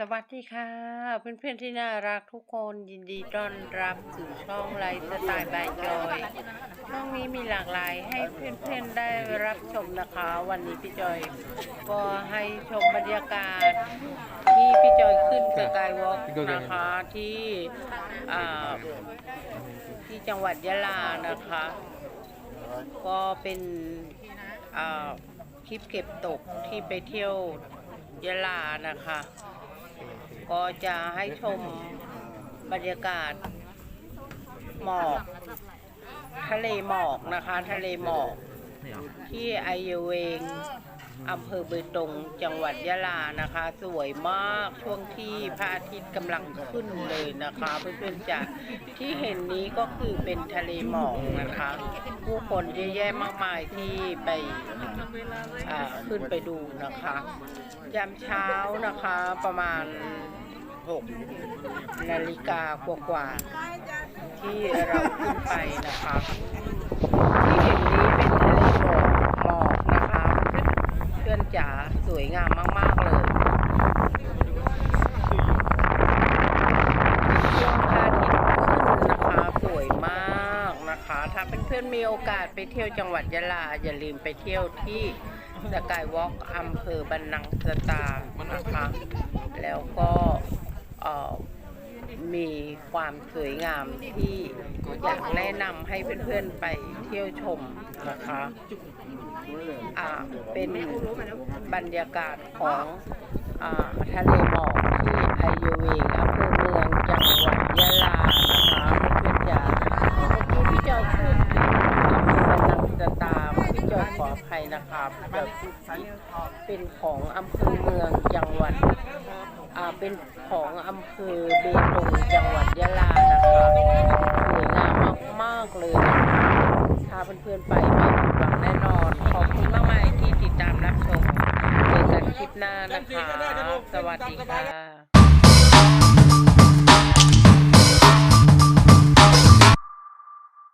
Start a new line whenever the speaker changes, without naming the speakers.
สวัสดีค่ะ เพื่อนๆที่น่ารักทุกคนยินดีต้อนรับสู่ช่องไลฟ์สไตล์บายจอยช่องนี้มีหลากหลายให้เพื่อนๆได้รับชมนะคะ วันนี้พี่จอย ก็ให้ชมบรรยากาศ ที่พี่จอยขึ้นสกายวอล์กนะคะที่อ่าที่จังหวัดยะลานะคะ ก็เป็นอ่าคลิปเก็บตกที่ไปเที่ยวยะลานะคะ ก็จะให้ชมบรรยากาศหมอกทะเลหมอกนะคะ ทะเลหมอกที่ไอเยเวง อำเภอเบตงจังหวัดยะลานะคะ สวยมากช่วงที่พระอาทิตย์กำลังขึ้นเลยนะคะเพื่อนๆจะที่เห็นนี้ก็คือเป็นทะเลหมอกนะคะ ผู้คนเยอะแยะมากมายที่ไปขึ้นไปดูนะคะยามเช้านะคะประมาณ6นาฬิกากว่าๆที่เราขึ้นไปนะคะที่เห็นนี้เป็นทะเลหมอกหมอกนะคะเพื่อนจ๋าสวยงามมาก ๆ เลยช่วงพระอาทิตย์ขึ้นนะคะ สวยมาก นะคะเพื่อนๆมีโอกาสไปเที่ยวจังหวัดยะลา อย่าลืมไปเที่ยวที่สกายวอล์กอำเภอบันนังสตานะคะแล้วก็มีความสวยงามที่อยากแนะนำให้เพื่อนๆไปเที่ยวชมนะคะเป็นบรรยากาศของอทะเลหมอกที่ไอยูเวงอำเภอเมืองจังหวัดยะลานะคะเพื่อนๆจ๋าเมื่อกี้พี่จอยพูดถึงอำเภอบรรนังสตาพี่จอยขออภัย นะครับเป็นของอำเภอเมืองจังหวัดอ่าเป็นของอำเภอเบตงจังหวัดยะลานะคะสวยงามมากๆเลยนะคะถ้าเพื่อนๆไปไม่ผิดหวังแน่นอน ขอบคุณมากๆที่ติดตามรับชมเจอกันคลิปหน้านะคะสวัสดีค่ะ